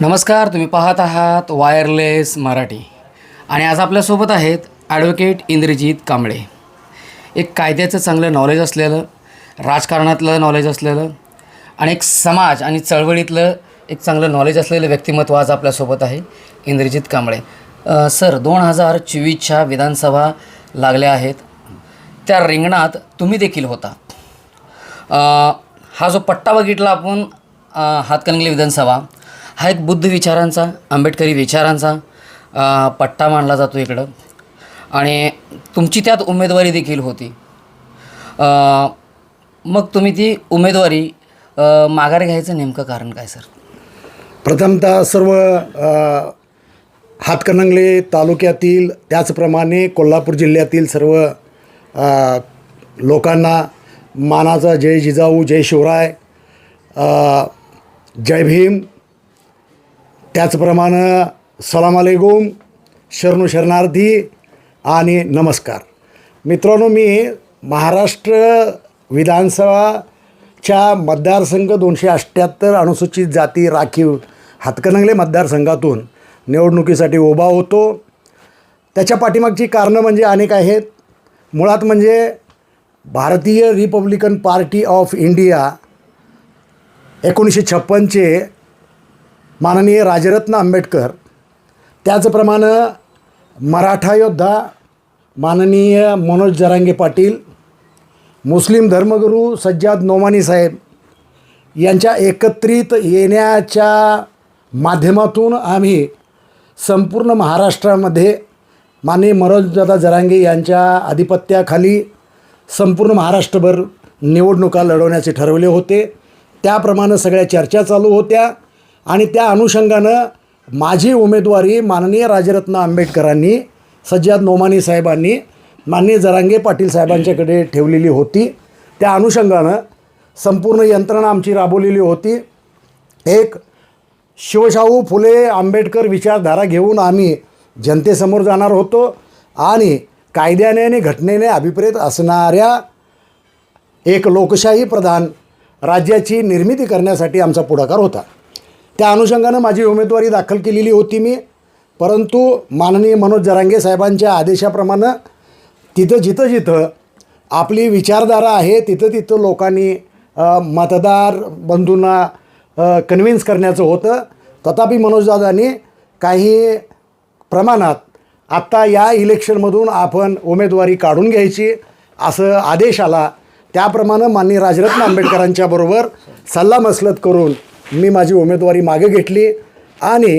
नमस्कार तुम्ही पाहत आहात वायरलेस मराठी. आणि आज आपल्यासोबत आहेत ॲडव्होकेट इंद्रजित कांबळे. एक कायद्याचं चांगलं नॉलेज असलेलं राजकारणातलं नॉलेज असलेलं आणि एक समाज आणि चळवळीतलं एक चांगलं नॉलेज असलेलं व्यक्तिमत्व आज आपल्यासोबत आहे इंद्रजित कांबळे. सर दोन हजार चोवीसच्या विधानसभा लागल्या आहेत. त्या रिंगणात तुम्ही देखील होता. हा जो पट्टा बघितला आपण हातकणंगले विधानसभा हा एक बुद्ध विचारांचा आंबेडकरी विचारांचा पट्टा मानला जातो इकडं. आणि तुमची त्यात उमेदवारी देखील होती. मग तुम्ही ती उमेदवारी माघार घ्यायचं नेमकं कारण काय सर? प्रथमतः सर्व हातकणंगले तालुक्यातील त्याचप्रमाणे कोल्हापूर जिल्ह्यातील सर्व लोकांना मानाचा जय जिजाऊ जय शिवराय जय भीम त्याचप्रमाणे सलाम अलेकुम शरणू शरणार्थी आणि नमस्कार. मित्रांनो मी महाराष्ट्र विधानसभाच्या मतदारसंघ दोनशे अठ्ठ्याहत्तर अनुसूचित जाती राखीव हातकणंगले मतदारसंघातून निवडणुकीसाठी उभा होतो. त्याच्या पाठीमागची कारणं म्हणजे अनेक आहेत. मुळात म्हणजे भारतीय रिपब्लिकन पार्टी ऑफ इंडिया एकोणीसशे छप्पनचे माननीय राजरत्न आंबेडकर त्याचप्रमाणे मराठा योद्धा माननीय मनोज जरांगे पाटील मुस्लिम धर्मगुरू सज्जाद नोमानी साहेब यांच्या एकत्रित येण्याच्या माध्यमातून आम्ही संपूर्ण महाराष्ट्रामध्ये माननीय मनोजदादा जरांगे यांच्या आधिपत्याखाली संपूर्ण महाराष्ट्रभर निवडणुका लढवण्याचे ठरवले होते. त्याप्रमाणे सगळ्या चर्चा चालू होत्या. आणि त्या अनुषंगानं माझी उमेदवारी माननीय राजरत्न आंबेडकरांनी सज्जाद नोमानी साहेबांनी माननीय जरांगे पाटील साहेबांच्याकडे ठेवलेली होती. त्या अनुषंगानं संपूर्ण यंत्रणा आमची राबवलेली होती. एक शिवशाहू फुले आंबेडकर विचारधारा घेऊन आम्ही जनतेसमोर जाणार होतो आणि कायद्याने आणि घटनेने अभिप्रेत असणाऱ्या एक लोकशाही प्रधान राज्याची निर्मिती करण्यासाठी आमचा पुढाकार होता. त्या अनुषंगानं माझी उमेदवारी दाखल केलेली होती मी. परंतु माननीय मनोज जरांगे साहेबांच्या आदेशाप्रमाणे तिथं जिथं जिथं आपली विचारधारा आहे तिथं तिथं लोकांनी मतदार बंधूंना कन्व्हिन्स करण्याचं होतं. तथापि मनोजदादांनी काही प्रमाणात आत्ता या इलेक्शनमधून आपण उमेदवारी काढून घ्यायची असं आदेश आला. त्याप्रमाणे माननीय राजरत्न आंबेडकरांच्याबरोबर सल्लामसलत करून मी माझी उमेदवारी मागे घेतली आणि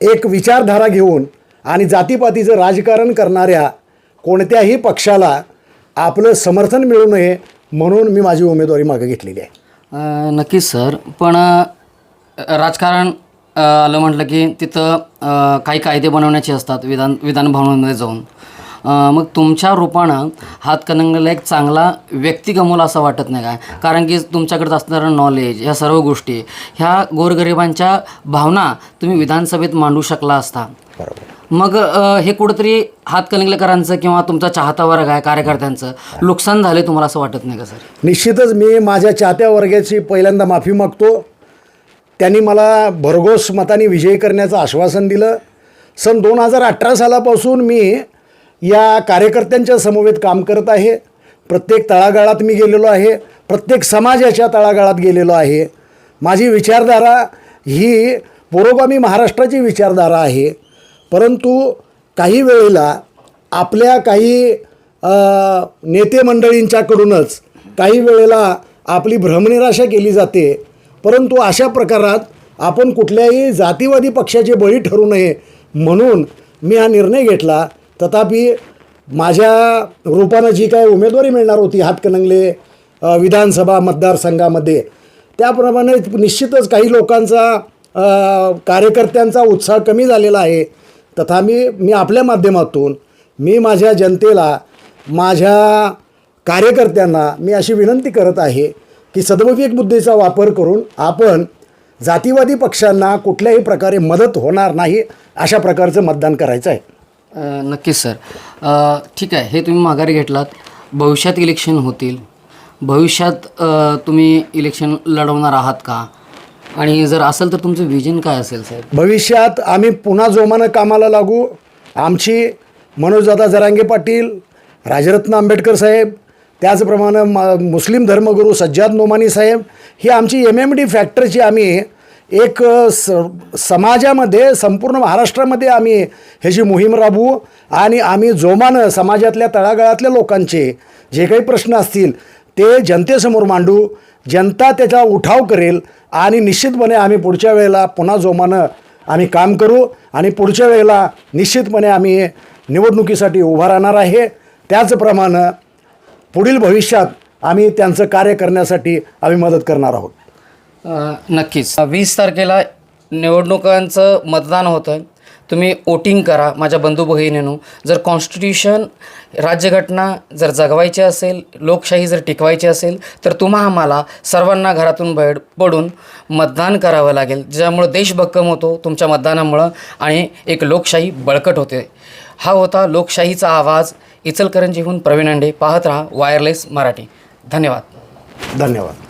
एक विचारधारा घेऊन आणि जातीपातीचं राजकारण करणाऱ्या कोणत्याही पक्षाला आपलं समर्थन मिळू नये म्हणून मी माझी उमेदवारी मागे घेतलेली आहे. नक्कीच सर. पण राजकारण आलं म्हटलं की तिथं काही कायदे बनवण्याचे असतात विधान विधान भवनामध्ये जाऊन. मग तुमच्या रूपानं हातकणंगलेला एक चांगला व्यक्ती गमवला असं वाटत नाही काय कारण की तुमच्याकडे असणारं नॉलेज ह्या सर्व गोष्टी ह्या गोरगरिबांच्या भावना तुम्ही विधानसभेत मांडू शकला असता. मग हे कुठंतरी हातकणंगलेकरांचं किंवा तुमचा चाहता वर्ग आहे कार्यकर्त्यांचं नुकसान झाले तुम्हाला असं वाटत नाही का सर? निश्चितच मी माझ्या चाहत्या वर्गाची पहिल्यांदा माफी मागतो. त्यांनी मला भरघोस मताने विजयी करण्याचं आश्वासन दिलं. सन दोन हजार अठरा सालापासून मी या कार्यकर्त्यांच्या समवेत काम करत आहे. प्रत्येक तळागाळात मी गेलेलो आहे. प्रत्येक समाजाच्या तळागाळात गेलेलो आहे. माझी विचारधारा ही पुरोगामी महाराष्ट्राची विचारधारा आहे. परंतु काही वेळेला आपल्या काही नेते मंडळींच्याकडूनच काही वेळेला आपली भ्रमनिराशा केली जाते. परंतु अशा प्रकारात आपण कुठल्याही जातीवादी पक्षाचे बळी ठरू नये म्हणून मी हा निर्णय घेतला. तथापि माझ्या रूपानं जी काय उमेदवारी मिळणार होती हातकणंगले विधानसभा मतदारसंघामध्ये त्याप्रमाणे निश्चितच काही लोकांचा कार्यकर्त्यांचा उत्साह कमी झालेला आहे. तथापि मी आपल्या माध्यमातून मी माझ्या जनतेला माझ्या कार्यकर्त्यांना मी अशी विनंती करत आहे की सद्विवेक बुद्धीचा वापर करून आपण जातीवादी पक्षांना कुठल्याही प्रकारे मदत होणार नाही अशा प्रकारचं मतदान करायचं आहे. नक्कीच सर. ठीक आहे हे तुम्ही माघारी घेतलात. भविष्यात इलेक्शन होतील. भविष्यात तुम्ही इलेक्शन लढवणार आहात का? आणि जर असेल तर तुमचं विजन काय असेल साहेब भविष्यात आम्ही पुन्हा जोमानं कामाला लागू. आमची मनोजदादा जरांगे पाटील राजरत्न आंबेडकर साहेब त्याचप्रमाणे म मुस्लिम धर्मगुरू सज्जाद नोमानी साहेब ही आमची एम एम डी फॅक्टरची आम्ही एक स समाजामध्ये संपूर्ण महाराष्ट्रामध्ये आम्ही ह्याची मोहीम राबवू आणि आम्ही जोमानं समाजातल्या तळागाळातल्या लोकांचे जे काही प्रश्न असतील ते जनतेसमोर मांडू जनता त्याचा उठाव करेल आणि निश्चितपणे आम्ही पुढच्या वेळेला पुन्हा जोमानं आम्ही काम करू आणि पुढच्या वेळेला निश्चितपणे आम्ही निवडणुकीसाठी उभा राहणार आहे. त्याचप्रमाणे पुढील भविष्यात आम्ही त्यांचं कार्य करण्यासाठी आम्ही मदत करणार आहोत. नक्कीच. वीस तारखेला निवडणुकांचं मतदान होतं तुम्ही वोटिंग करा माझ्या बंधू भगिनीनो. जर कॉन्स्टिट्यूशन राज्यघटना जर जगवायची असेल लोकशाही जर टिकवायची असेल तर तुम्हा आम्हाला सर्वांना घरातून बाहेर पडून मतदान करावं लागेल. ज्यामुळं देश भक्कम होतो तुमच्या मतदानामुळं आणि एक लोकशाही बळकट होते. हा होता लोकशाहीचा आवाज. इचलकरंजीहून प्रवीण अंडे. पाहत राहा वायरलेस मराठी. धन्यवाद. धन्यवाद.